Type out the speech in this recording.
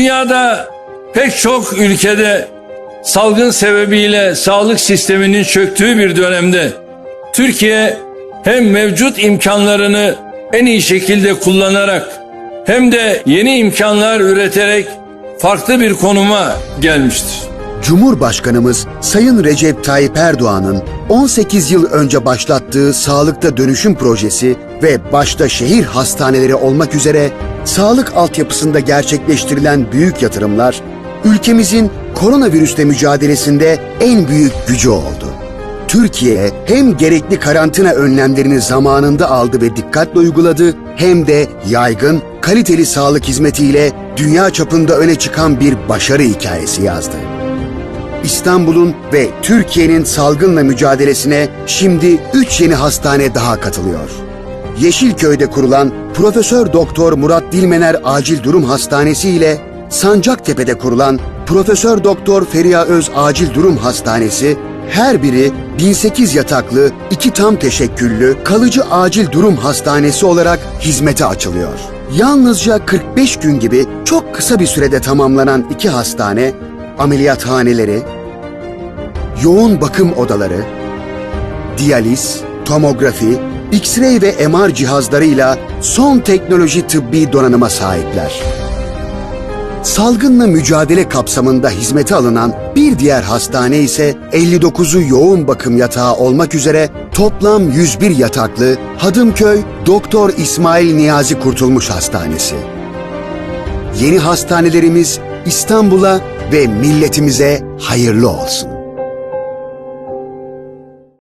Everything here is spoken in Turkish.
Dünyada pek çok ülkede salgın sebebiyle sağlık sisteminin çöktüğü bir dönemde Türkiye hem mevcut imkanlarını en iyi şekilde kullanarak hem de yeni imkanlar üreterek farklı bir konuma gelmiştir. Cumhurbaşkanımız Sayın Recep Tayyip Erdoğan'ın 18 yıl önce başlattığı sağlıkta dönüşüm projesi ve başta şehir hastaneleri olmak üzere sağlık altyapısında gerçekleştirilen büyük yatırımlar ülkemizin koronavirüsle mücadelesinde en büyük gücü oldu. Türkiye hem gerekli karantina önlemlerini zamanında aldı ve dikkatle uyguladı hem de yaygın, kaliteli sağlık hizmetiyle dünya çapında öne çıkan bir başarı hikayesi yazdı. İstanbul'un ve Türkiye'nin salgınla mücadelesine şimdi 3 yeni hastane daha katılıyor. Yeşilköy'de kurulan Profesör Doktor Murat Dilmener Acil Durum Hastanesi ile Sancaktepe'de kurulan Profesör Doktor Feriha Öz Acil Durum Hastanesi her biri 1008 yataklı, iki tam teşekküllü, kalıcı acil durum hastanesi olarak hizmete açılıyor. Yalnızca 45 gün gibi çok kısa bir sürede tamamlanan iki hastane, ameliyathaneleri, yoğun bakım odaları, diyaliz, tomografi, X-ray ve MR cihazlarıyla son teknoloji tıbbi donanıma sahipler. Salgınla mücadele kapsamında hizmete alınan bir diğer hastane ise 59'u yoğun bakım yatağı olmak üzere toplam 101 yataklı Hadımköy Doktor İsmail Niyazi Kurtulmuş Hastanesi. Yeni hastanelerimiz İstanbul'a ve milletimize hayırlı olsun.